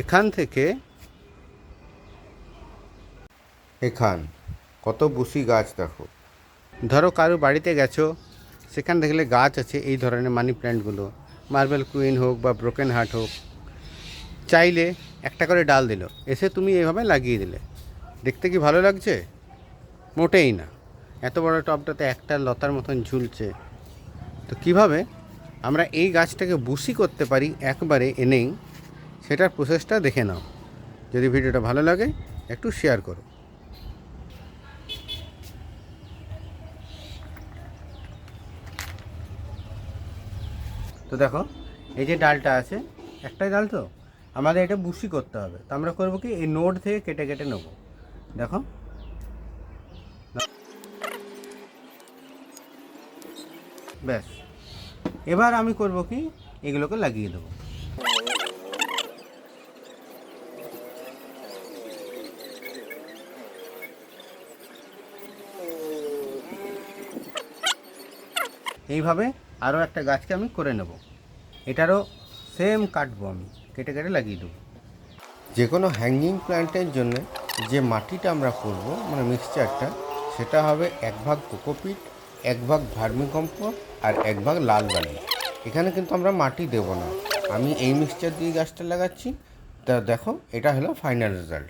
এখান থেকে এখান। কত বুসি গাছ দেখো। ধরো কারও বাড়িতে গেছো সেখানে দেখলে গাছ আছে এই ধরনের মানি প্ল্যান্টগুলো। মার্বেল কুইন হোক বা ব্রোকেন হার্ট হোক। চাইলে একটা করে ডাল দিল এসে তুমি এভাবে লাগিয়ে দিলে। দেখতে কি ভালো লাগছে? মোটেই না। এত বড় টবটাতে একটা লতার মতন ঝুলছে। তো কীভাবে আমরা এই গাছটাকে বুসি করতে পারি একবারে এনেই? সেটার প্রসেসটা দেখে নাও। যদি ভিডিওটা ভালো লাগে, একটু শেয়ার করো। তো দেখো, এই যে ডালটা আছে, একটাই ডাল তো? আমাদের এটা বুসি করতে হবে। তো আমরা করব কি, এই নোট থেকে কেটে কেটে নেব। দেখো। ব্যাস। এবার আমি করব কি, এগুলোকে লাগিয়ে দেবো। এইভাবে আরও একটা গাছকে আমি করে নেব। এটারও সেম কাটবো আমি, কেটে কেটে লাগিয়ে দেবো। যে কোনো হ্যাঙ্গিং প্ল্যান্টের জন্য যে মাটিটা আমরা করব মানে মিক্সচারটা, সেটা হবে এক ভাগ কোকোপিট, এক ভাগ ভার্মিকম্পোস্ট আর এক ভাগ লাল বালি এখানে কিন্তু আমরা মাটি দেব না। আমি এই মিক্সচার দিয়ে গাছটা লাগাচ্ছি। তা দেখো, এটা হলো ফাইনাল রেজাল্ট।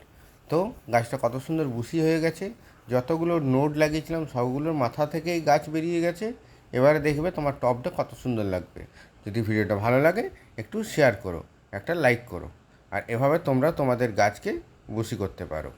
তো গাছটা কত সুন্দর বুসি হয়ে গেছে। যতগুলো নোট লাগিয়েছিলাম, সবগুলোর মাথা থেকেই গাছ বেরিয়ে গেছে। এবারে দেখবে তোমার টপটা কত সুন্দর লাগবে। যদি ভিডিওটা ভালো লাগে, একটু শেয়ার করো, একটা লাইক করো। আর এভাবে তোমরা তোমাদের গাছকে বসি করতে পারো।